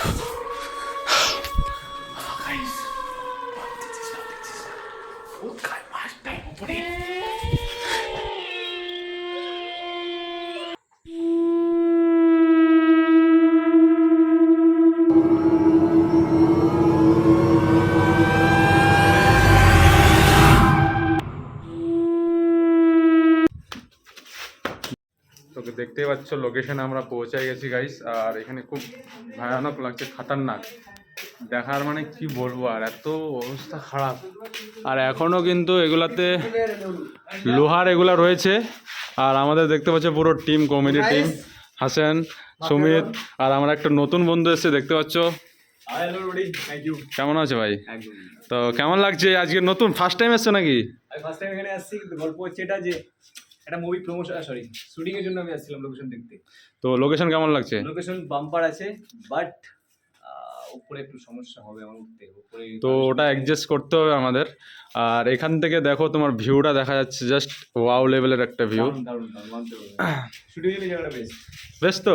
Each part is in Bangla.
Guys, what did this? What did this? What kind of দেখতেই পাচ্ছ লোকেশনে আমরা পৌঁছে গেছি গাইস আর এখানে খুব ভয়ানক লাগছে খাতারনাক। দেখার মানে কি বলব আর এত অবস্থা খারাপ। আর এখনও কিন্তু এগুলাতে লোহার এগুলা রয়েছে। আর আমাদের দেখতে পাচ্ছ পুরো টিম কমেডি টিম হাসেন সুমিত আর আমার একটা নতুন বন্ধু এসেছে দেখতে পাচ্ছ। কেমন আছে ভাই? তো কেমন লাগছে? আজকে নতুন ফার্স্ট টাইম এসছো নাকি? ফার্স্ট টাইম এখানে আসছি গল্প হচ্ছে এটা যে একটা মুভি প্রমোশন সরি শুটিং এর জন্য আমি আসছিলাম লোকেশন দেখতে তো লোকেশন কেমন লাগছে লোকেশন বাম্পার আছে বাট উপরে একটু সমস্যা হবে আমার উঠতে উপরে তো ওটা অ্যাডজাস্ট করতে হবে আমাদের আর এখান থেকে দেখো তোমার ভিউটা দেখা যাচ্ছে জাস্ট ওয়াও লেভেলের একটা ভিউ শুটিং এর জায়গাটা বেস্ট বেশ তো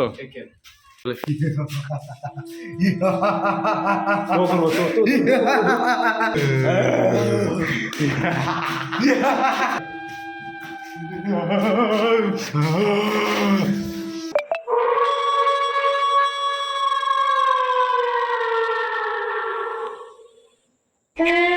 Bye.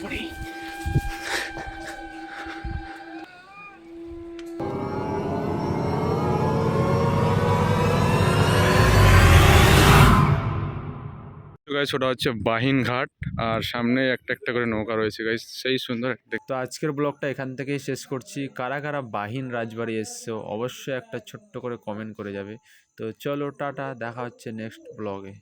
কেয়ার গাইস ওটা হচ্ছে বাহিন ঘাট আর সামনে একটা একটা করে নৌকা রয়েছে গাইস সেই সুন্দর দেখতে তো আজকের ব্লগটা এখান থেকেই শেষ করছি। কারা কারা বাহিন রাজবাড়ি এসছো অবশ্যই একটা ছোট্ট করে কমেন্ট করে যাবে। তো চলো টাটা দেখা হচ্ছে নেক্সট ব্লগে